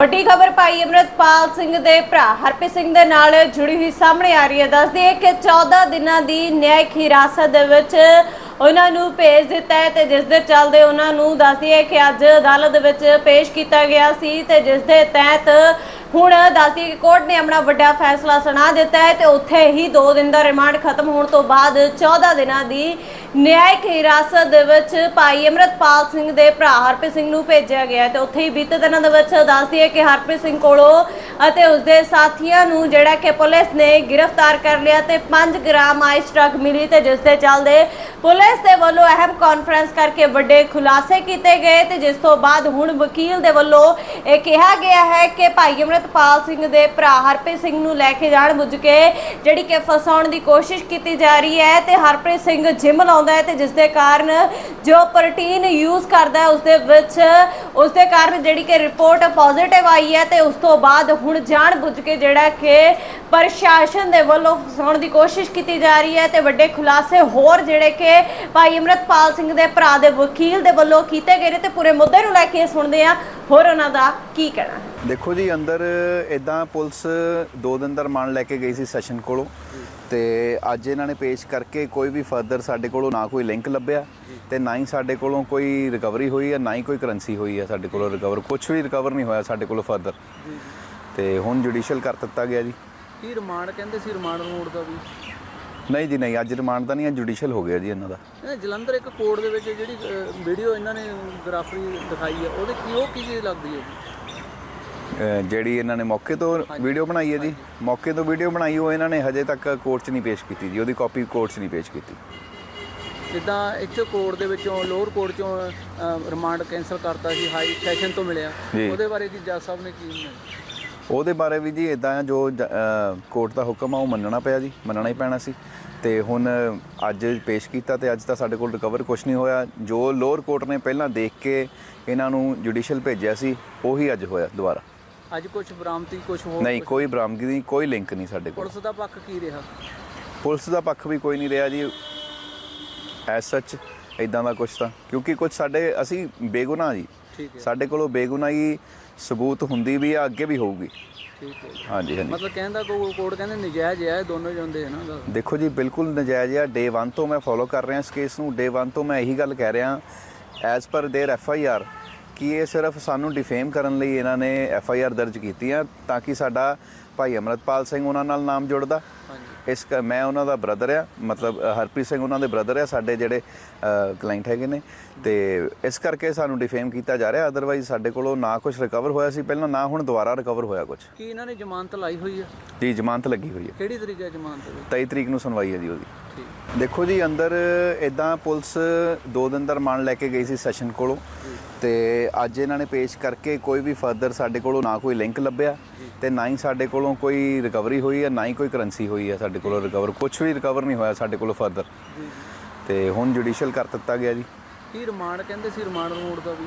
ਵੱਡੀ ਖਬਰ ਭਾਈ ਅਮਰਤਪਾਲ ਸਿੰਘ ਦੇ ਭਰਾ ਹਰਪ੍ਰੀਤ ਸਿੰਘ ਦੇ ਨਾਲ ਜੁੜੀ ਹੋਈ ਸਾਹਮਣੇ ਆ ਰਹੀ ਹੈ। ਦੱਸਦੀ ਹੈ ਕਿ 14 ਦਿਨਾਂ ਦੀ ਨਿਆਇਕ ਹਿਰਾਸਤ ਦੇ ਵਿੱਚ ਉਹਨਾਂ ਨੂੰ ਭੇਜ ਦਿੱਤਾ ਹੈ ਤੇ ਜਿਸ ਦੇ ਚੱਲਦੇ ਉਹਨਾਂ ਨੂੰ ਦੱਸਦੀ ਹੈ ਕਿ ਅੱਜ ਅਦਾਲਤ ਦੇ ਵਿੱਚ ਪੇਸ਼ ਕੀਤਾ ਗਿਆ ਸੀ ਤੇ ਜਿਸ ਦੇ ਤਹਿਤ ਹੁਣ ਦੱਸਦੀ ਹੈ ਕਿ ਕੋਰਟ ਨੇ ਆਪਣਾ ਵੱਡਾ ਫੈਸਲਾ ਸੁਣਾ ਦਿੱਤਾ ਹੈ ਤੇ ਉੱਥੇ ਹੀ 2 ਦਿਨ ਦਾ ਰਿਮਾਂਡ ਖਤਮ ਹੋਣ ਤੋਂ ਬਾਅਦ 14 ਦਿਨਾਂ ਦੀ ਨਿਆਇਕ ਹਿਰਾਸਤ ਦੇ ਵਿੱਚ ਭਾਈ ਅਮਰਤਪਾਲ ਸਿੰਘ ਦੇ ਭਰਾ ਹਰਪ੍ਰੀਤ ਸਿੰਘ ਨੂੰ ਭੇਜਿਆ ਗਿਆ ਹੈ ਤੇ ਉੱਥੇ ਹੀ ਬੀਤੇ ਦਿਨਾਂ ਦੇ ਵਿੱਚ ਦੱਸਦੀ ਹੈ ਕਿ ਹਰਪ੍ਰੀਤ ਸਿੰਘ ਕੋਲੋਂ ਅਤੇ ਉਸਦੇ ਸਾਥੀਆਂ ਨੂੰ ਜਿਹੜਾ ਕਿ ਪੁਲਿਸ ਨੇ ਗ੍ਰਿਫਤਾਰ ਕਰ ਲਿਆ ਤੇ 5 ਗ੍ਰਾਮ ਆਈਸ ਡਰੱਗ ਮਿਲੀ ਤੇ ਜਿਸ ਦੇ ਚੱਲਦੇ ਪੁਲਿਸ ਦੇ ਵੱਲੋਂ ਅਹਿਮ ਕਾਨਫਰੰਸ ਕਰਕੇ ਵੱਡੇ ਖੁਲਾਸੇ ਕੀਤੇ ਗਏ ਤੇ ਜਿਸ ਤੋਂ ਬਾਅਦ ਹੁਣ ਵਕੀਲ ਦੇ ਵੱਲੋਂ ਇਹ ਕਿਹਾ ਗਿਆ ਹੈ ਕਿ ਭਾਈ ਅਮਰਤਪਾਲ ਸਿੰਘ ਦੇ ਭਰਾ ਹਰਪ੍ਰੀਤ ਸਿੰਘ ਨੂੰ ਲੈ ਕੇ ਜਾਣ ਬੁੱਝ ਕੇ ਜਿਹੜੀ ਕਿ ਫਸਾਉਣ ਦੀ ਕੋਸ਼ਿਸ਼ ਕੀਤੀ ਜਾ ਰਹੀ ਹੈ ਤੇ ਹਰਪ੍ਰੀਤ ਸਿੰਘ ਜਿਮ ਲਾਉਂਦਾ ਹੈ ਤੇ ਜਿਸ ਦੇ ਕਾਰਨ ਜੋ ਪ੍ਰੋਟੀਨ ਯੂਜ਼ ਕਰਦਾ ਹੈ, ਉਸ ਦੇ ਵਿੱਚ, ਉਸ ਦੇ ਕਾਰਨ ਜਿਹੜੀ ਕਿ ਰਿਪੋਰਟ ਪੋਜ਼ਿਟਿਵ ਆਈ ਹੈ ਤੇ ਉਸ ਤੋਂ ਬਾਅਦ ਹੁਣ ਜਾਣ ਬੁੱਝ ਕੇ ਜਿਹੜਾ ਕਿ ਪ੍ਰਸ਼ਾਸਨ ਦੇ ਵੱਲੋਂ ਫਸਾਉਣ ਦੀ ਕੋਸ਼ਿਸ਼ ਕੀਤੀ ਜਾ ਰਹੀ ਹੈ ਤੇ ਵੱਡੇ ਖੁਲਾਸੇ ਹੋਰ ਜਿਹੜੇ ਕਿ ਭਾਈ ਅਮਰਤਪਾਲ ਸਿੰਘ ਦੇ ਭਰਾ ਦੇ ਵਕੀਲ ਦੇ ਵੱਲੋਂ ਕੀਤੇ ਗਏ ਨੇ ਤੇ ਪੂਰੇ ਮੁੱਦੇ ਨੂੰ ਲੈ ਕੇ ਸੁਣਦੇ ਆ ਹੋਰ ਉਹਨਾਂ ਦਾ ਕੀ ਕਹਿਣਾ ਹੈ? ਦੇਖੋ ਜੀ ਅੰਦਰ ਇਦਾਂ ਪੁਲਿਸ ਦੋ ਦਿਨ ਦਾ ਰਿਮਾਂਡ ਲੈ ਕੇ ਗਈ ਸੀ ਸੈਸ਼ਨ ਕੋਲੋਂ ਤੇ ਅੱਜ ਇਹਨਾਂ ਨੇ ਪੇਸ਼ ਕਰਕੇ ਕੋਈ ਵੀ ਫਰਦਰ ਸਾਡੇ ਕੋਲੋਂ ਨਾ ਕੋਈ ਲਿੰਕ ਲੱਭਿਆ ਤੇ ਨਾ ਹੀ ਸਾਡੇ ਕੋਲੋਂ ਕੋਈ ਰਿਕਵਰੀ ਹੋਈ ਹੈ ਨਾ ਹੀ ਕੋਈ ਕਰੰਸੀ ਹੋਈ ਹੈ ਸਾਡੇ ਕੋਲੋਂ ਰਿਕਵਰ। ਕੁਝ ਵੀ ਰਿਕਵਰ ਨਹੀਂ ਹੋਇਆ ਸਾਡੇ ਕੋਲੋਂ ਫਰਦਰ। ਤੇ ਹੁਣ ਜੁਡੀਸ਼ੀਅਲ ਕਰ ਦਿੱਤਾ ਗਿਆ ਜੀ। ਕੀ ਰਿਮਾਂਡ ਕਹਿੰਦੇ ਸੀ ਰਿਮਾਂਡ ਰੋਡ ਦਾ ਵੀ? ਨਹੀਂ ਜੀ ਨਹੀਂ ਅੱਜ ਰਿਮਾਂਡ ਤਾਂ ਨਹੀਂ ਹੈ ਜੁਡੀਸ਼ੀਅਲ ਹੋ ਗਿਆ ਜੀ ਇਹਨਾਂ ਦਾ। ਇਹ ਜਲੰਧਰ ਇੱਕ ਕੋਰਟ ਦੇ ਵਿੱਚ ਜਿਹੜੀ ਵੀਡੀਓ ਇਹਨਾਂ ਨੇ ਗ੍ਰਾਫਰੀ ਦਿਖਾਈ ਹੈ ਉਹਦੇ ਕੀ ਉਹ ਕੀ ਚੀਜ਼ ਲੱਗਦੀ ਹੈ ਜੀ? ਅਹ ਜਿਹੜੀ ਇਹਨਾਂ ਨੇ ਮੌਕੇ ਤੋਂ ਵੀਡੀਓ ਬਣਾਈ ਹੈ ਜੀ। ਮੌਕੇ ਤੋਂ ਵੀਡੀਓ ਬਣਾਈ ਉਹ ਇਹਨਾਂ ਨੇ ਹਜੇ ਤੱਕ ਕੋਰਟ 'ਚ ਨਹੀਂ ਪੇਸ਼ ਕੀਤੀ ਜੀ। ਉਹਦੀ ਕਾਪੀ ਕੋਰਟ 'ਚ ਨਹੀਂ ਪੇਸ਼ ਕੀਤੀ। ਜਿੱਦਾਂ ਇੱਥੇ ਕੋਰਟ ਦੇ ਵਿੱਚੋਂ ਲੋਅਰ ਕੋਰਟ ਚੋਂ ਰਿਮਾਂਡ ਕੈਂਸਲ ਕਰਤਾ ਸੀ ਹਾਈ ਸੈਸ਼ਨ ਤੋਂ ਮਿਲਿਆ। ਜੀ। ਉਹਦੇ ਬਾਰੇ ਜੀ ਜੱਜ ਸਾਹਿਬ ਨੇ ਕੀ? ਉਹਦੇ ਬਾਰੇ ਵੀ ਜੀ ਇਦਾਂ ਜੋ ਕੋਰਟ ਦਾ ਹੁਕਮ ਆ ਉਹ ਮੰਨਣਾ ਪਿਆ ਜੀ ਮੰਨਣਾ ਹੀ ਪੈਣਾ ਸੀ। ਤੇ ਹੁਣ ਅੱਜ ਪੇਸ਼ ਕੀਤਾ ਤੇ ਅੱਜ ਤਾਂ ਸਾਡੇ ਕੋਲ ਰਿਕਵਰ ਕੁਝ ਨਹੀਂ ਹੋਇਆ। ਜੋ ਲੋਅਰ ਕੋਰਟ ਨੇ ਪਹਿਲਾਂ ਦੇਖ ਕੇ ਇਹਨਾਂ ਨੂੰ ਜੁਡੀਸ਼ੀਅਲ ਭੇਜਿਆ ਸੀ ਉਹੀ ਅੱਜ ਹੋਇਆ ਦੁਬਾਰਾ। ਅੱਜ ਕੁਝ ਬਰਾਮਦੀ ਕੁਝ ਹੋਰ ਨਹੀਂ? ਕੋਈ ਬਰਾਮਦਗੀ ਨਹੀਂ ਕੋਈ ਲਿੰਕ ਨਹੀਂ ਸਾਡੇ ਕੋਲ। ਪੁਲਿਸ ਦਾ ਪੱਖ ਕੀ ਰਿਹਾ? ਪੁਲਿਸ ਦਾ ਪੱਖ ਵੀ ਕੋਈ ਨਹੀਂ ਰਿਹਾ ਜੀ। ਐਸ ਸੱਚ ਇਦਾਂ ਦਾ ਕੁਝ ਤਾਂ। ਕਿਉਂਕਿ ਕੁਝ ਸਾਡੇ ਅਸੀਂ ਬੇਗੁਨਾਹ ਜੀ। ਸਾਡੇ ਕੋਲੋਂ ਬੇਗੁਨਾਹੀ ਸਬੂਤ ਹੁੰਦੀ ਵੀ ਆ ਅੱਗੇ ਵੀ ਹੋਊਗੀ। ਠੀਕ ਹੈ। ਹਾਂਜੀ ਹਾਂਜੀ। ਮਤਲਬ ਕਹਿੰਦਾ ਕੋ ਕੋਰਟ ਕਹਿੰਦੇ ਨਜਾਇਜ਼ ਹੈ ਦੋਨੋਂ ਜਾਂਦੇ ਹਨ ਨਾ ਦੇਖੋ ਜੀ ਬਿਲਕੁਲ ਨਜਾਇਜ਼ ਆ। ਡੇ 1 ਤੋਂ ਮੈਂ ਫੋਲੋ ਕਰ ਰਿਹਾ ਇਸ ਕੇਸ ਨੂੰ। ਡੇ 1 ਤੋਂ ਮੈਂ ਇਹੀ ਗੱਲ ਕਹਿ ਰਿਹਾ as per there F I R ਕਿ ਇਹ ਸਿਰਫ ਸਾਨੂੰ ਡਿਫੇਮ ਕਰਨ ਲਈ ਇਹਨਾਂ ਨੇ ਐਫ ਆਈ ਆਰ ਦਰਜ ਕੀਤੀ ਆ ਤਾਂ ਕਿ ਸਾਡਾ ਭਾਈ ਅਮਰਤਪਾਲ ਸਿੰਘ ਉਹਨਾਂ ਨਾਲ ਨਾਮ ਜੁੜਦਾ। ਇਸ ਮੈਂ ਉਹਨਾਂ ਦਾ ਬ੍ਰਦਰ ਆ ਮਤਲਬ ਹਰਪ੍ਰੀਤ ਸਿੰਘ ਉਹਨਾਂ ਦੇ ਬ੍ਰਦਰ ਆ ਸਾਡੇ ਜਿਹੜੇ ਕਲਾਇੰਟ ਹੈਗੇ ਨੇ। ਤੇ ਇਸ ਕਰਕੇ ਸਾਨੂੰ ਡਿਫੇਮ ਕੀਤਾ ਜਾ ਰਿਹਾ ਅਦਰਵਾਈਜ਼ ਸਾਡੇ ਕੋਲੋਂ ਨਾ ਕੁਝ ਰਿਕਵਰ ਹੋਇਆ ਸੀ ਪਹਿਲਾਂ ਨਾ ਹੁਣ ਦੁਬਾਰਾ ਰਿਕਵਰ ਹੋਇਆ ਕੁਝ ਕੀ ਇਹਨਾਂ ਨੇ ਜ਼ਮਾਨਤ ਲਾਈ ਹੋਈ ਹੈ ਜੀ ਜ਼ਮਾਨਤ ਲੱਗੀ ਹੋਈ ਹੈ ਕਿਹੜੀ ਤਰੀਕੇ ਹੈ ਜ਼ਮਾਨਤ ਦੀ 23 ਤਰੀਕ ਨੂੰ ਸੁਣਵਾਈ ਹੈ ਜੀ ਉਹਦੀ। ਦੇਖੋ ਜੀ ਅੰਦਰ ਇਦਾਂ ਪੁਲਿਸ ਦੋ ਦਿਨ ਦਾ ਰਿਮਾਂਡ ਲੈ ਕੇ ਗਈ ਸੀ ਸੈਸ਼ਨ ਕੋਲੋਂ। ਤੇ ਅੱਜ ਇਹਨਾਂ ਨੇ ਪੇਸ਼ ਕਰਕੇ ਕੋਈ ਵੀ ਫਰਦਰ ਸਾਡੇ ਕੋਲੋਂ ਨਾ ਕੋਈ ਲਿੰਕ ਲੱਭਿਆ। ਤੇ ਨਾ ਹੀ ਸਾਡੇ ਕੋਲੋਂ ਕੋਈ ਰਿਕਵਰੀ ਹੋਈ ਹੈ ਨਾ ਹੀ ਕੋਈ ਕਰੰਸੀ ਹੋਈ ਹੈ ਸਾਡੇ ਕੋਲੋਂ ਰਿਕਵਰ ਕੁਝ ਵੀ ਰਿਕਵਰ ਨਹੀਂ ਹੋਇਆ ਸਾਡੇ ਕੋਲੋਂ ਫਰਦਰ ਤੇ ਹੁਣ ਜੁਡੀਸ਼ੀਅਲ ਕਰ ਦਿੱਤਾ ਗਿਆ ਜੀ। ਕੀ ਰਿਮਾਂਡ ਕਹਿੰਦੇ ਸੀ ਰਿਮਾਂਡ ਰੋਡ ਦਾ ਵੀ?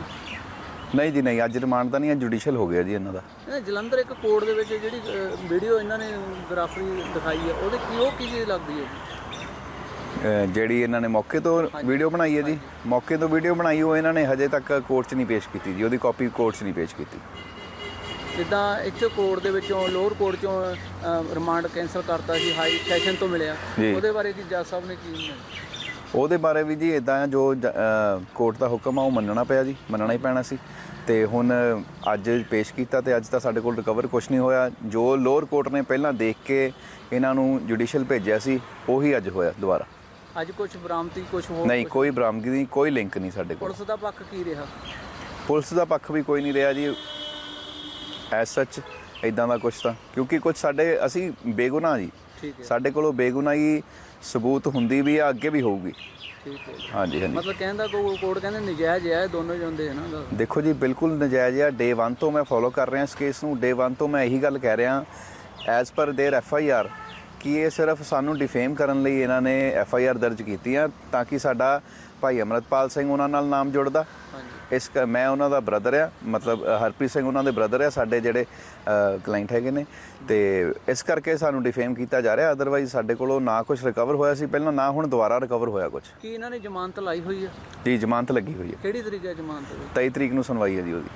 ਨਹੀਂ ਜੀ ਨਹੀਂ ਅੱਜ ਰਿਮਾਂਡ ਤਾਂ ਨਹੀਂ ਹੈ ਜੁਡੀਸ਼ੀਅਲ ਹੋ ਗਿਆ ਜੀ ਇਹਨਾਂ ਦਾ। ਇਹ ਜਲੰਧਰ ਇੱਕ ਕੋਰਟ ਦੇ ਵਿੱਚ ਜਿਹੜੀ ਵੀਡੀਓ ਇਹਨਾਂ ਨੇ ਗ੍ਰਾਫਰੀ ਦਿਖਾਈ ਹੈ ਉਹਦੇ ਕੀ ਉਹ ਕੀ ਚੀਜ਼ ਲੱਗਦੀ ਹੈ ਜਿਹੜੀ ਇਹਨਾਂ ਨੇ ਮੌਕੇ ਤੋਂ ਵੀਡੀਓ ਬਣਾਈ ਹੈ ਜੀ। ਮੌਕੇ ਤੋਂ ਵੀਡੀਓ ਬਣਾਈ ਉਹ ਇਹਨਾਂ ਨੇ ਹਜੇ ਤੱਕ ਕੋਰਟ 'ਚ ਨਹੀਂ ਪੇਸ਼ ਕੀਤੀ ਜੀ ਉਹਦੀ ਕਾਪੀ ਕੋਰਟ 'ਚ ਨਹੀਂ ਪੇਸ਼ ਕੀਤੀ। ਜਿੱਦਾਂ ਇੱਥੇ ਕੋਰਟ ਦੇ ਵਿੱਚੋਂ ਲੋਅਰ ਕੋਰਟ ਚੋਂ ਰਿਮਾਂਡ ਕੈਂਸਲ ਕਰਤਾ ਸੀ ਹਾਈ ਸੈਸ਼ਨ ਤੋਂ ਮਿਲਿਆ। ਉਹਦੇ ਬਾਰੇ ਜੀ ਜੱਜ ਸਾਹਿਬ ਨੇ ਕੀ ਮੰਨਿਆ? ਉਹਦੇ ਬਾਰੇ ਵੀ ਜੀ ਇਦਾਂ ਜੋ ਕੋਰਟ ਦਾ ਹੁਕਮ ਆ ਉਹ ਮੰਨਣਾ ਪਿਆ ਜੀ ਮੰਨਣਾ ਹੀ ਪੈਣਾ ਸੀ ਤੇ ਹੁਣ ਅੱਜ ਪੇਸ਼ ਕੀਤਾ ਤੇ ਅੱਜ ਤਾਂ ਸਾਡੇ ਕੋਲ ਰਿਕਵਰ ਕੁਝ ਨਹੀਂ ਹੋਇਆ ਜੋ ਲੋਅਰ ਕੋਰਟ ਨੇ ਪਹਿਲਾਂ ਦੇਖ ਕੇ ਇਹਨਾਂ ਨੂੰ ਜੁਡੀਸ਼ੀਅਲ ਭੇਜਿਆ ਸੀ ਉਹੀ ਅੱਜ ਹੋਇਆ ਦੁਬਾਰਾ ਅੱਜ ਕੁਝ ਬਰਾਮਦੀ ਕੁਝ ਹੋਰ ਨਹੀਂ ਕੁਛ? ਕੋਈ ਬਰਾਮਦਗੀ ਨਹੀਂ ਕੋਈ ਲਿੰਕ ਨਹੀਂ ਸਾਡੇ ਕੋਲ ਪੁਲਿਸ ਦਾ ਪੱਖ ਕੀ ਰਿਹਾ ਪੁਲਿਸ ਦਾ ਪੱਖ ਵੀ ਕੋਈ ਨਹੀਂ ਰਿਹਾ ਜੀ ਐਸ ਸੱਚ ਇਦਾਂ ਦਾ ਕੁਝ ਤਾਂ। ਕਿਉਂਕਿ ਕੁਝ ਸਾਡੇ ਅਸੀਂ ਬੇਗੁਨਾਹ ਜੀ। ਹੈ। ਸਾਡੇ ਕੋਲੋਂ ਬੇਗੁਨਾਹੀ ਸਬੂਤ ਹੁੰਦੀ ਵੀ ਆ ਅੱਗੇ ਵੀ ਹੋਊਗੀ। ਠੀਕ ਹੈ। ਹਾਂਜੀ ਹਾਂਜੀ। ਮਤਲਬ ਕਹਿੰਦਾ ਕੋ ਕੋਰਟ ਕਹਿੰਦੇ ਨਜਾਇਜ਼ ਹੈ ਦੋਨੋਂ ਜਾਂਦੇ ਹਨ ਨਾ ਦੇਖੋ ਜੀ ਬਿਲਕੁਲ ਨਜਾਇਜ਼ ਆ ਡੇ 1 ਤੋਂ ਮੈਂ ਫੋਲੋ ਕਰ ਰਿਹਾ ਇਸ ਕੇਸ ਨੂੰ। ਡੇ 1 ਤੋਂ ਮੈਂ ਇਹੀ ਗੱਲ ਕਹਿ ਰਿਹਾ as per there F I R ਕਿ ਇਹ ਸਿਰਫ ਸਾਨੂੰ ਡਿਫੇਮ ਕਰਨ ਲਈ ਇਹਨਾਂ ਨੇ ਐਫ ਆਈ ਆਰ ਦਰਜ ਕੀਤੀ ਆ ਤਾਂ ਕਿ ਸਾਡਾ ਭਾਈ ਅਮਰਤਪਾਲ ਸਿੰਘ ਉਹਨਾਂ ਨਾਲ ਨਾਮ ਜੁੜਦਾ। ਹਾਂਜੀ। ਇਸ ਮੈਂ ਉਹਨਾਂ ਦਾ ਬ੍ਰਦਰ ਆ ਮਤਲਬ ਹਰਪ੍ਰੀਤ ਸਿੰਘ ਉਹਨਾਂ ਦੇ ਬ੍ਰਦਰ ਆ ਸਾਡੇ ਜਿਹੜੇ ਕਲਾਇੰਟ ਹੈਗੇ ਨੇ। ਤੇ ਇਸ ਕਰਕੇ ਸਾਨੂੰ ਡਿਫੇਮ ਕੀਤਾ ਜਾ ਰਿਹਾ ਅਦਰਵਾਈਜ਼ ਸਾਡੇ ਕੋਲੋਂ ਨਾ ਕੁਝ ਰਿਕਵਰ ਹੋਇਆ ਸੀ ਪਹਿਲਾਂ ਨਾ ਹੁਣ ਦੁਬਾਰਾ ਰਿਕਵਰ ਹੋਇਆ ਕੁਝ ਕੀ ਇਹਨਾਂ ਨੇ ਜ਼ਮਾਨਤ ਲਾਈ ਹੋਈ ਹੈ ਜੀ ਜ਼ਮਾਨਤ ਲੱਗੀ ਹੋਈ ਹੈ ਕਿਹੜੀ ਤਰੀਕੇ ਹੈ ਜ਼ਮਾਨਤ? ਦੀ 23 ਤਰੀਕ ਨੂੰ ਸੁਣਵਾਈ ਹੈ ਜੀ ਉਹਦੀ।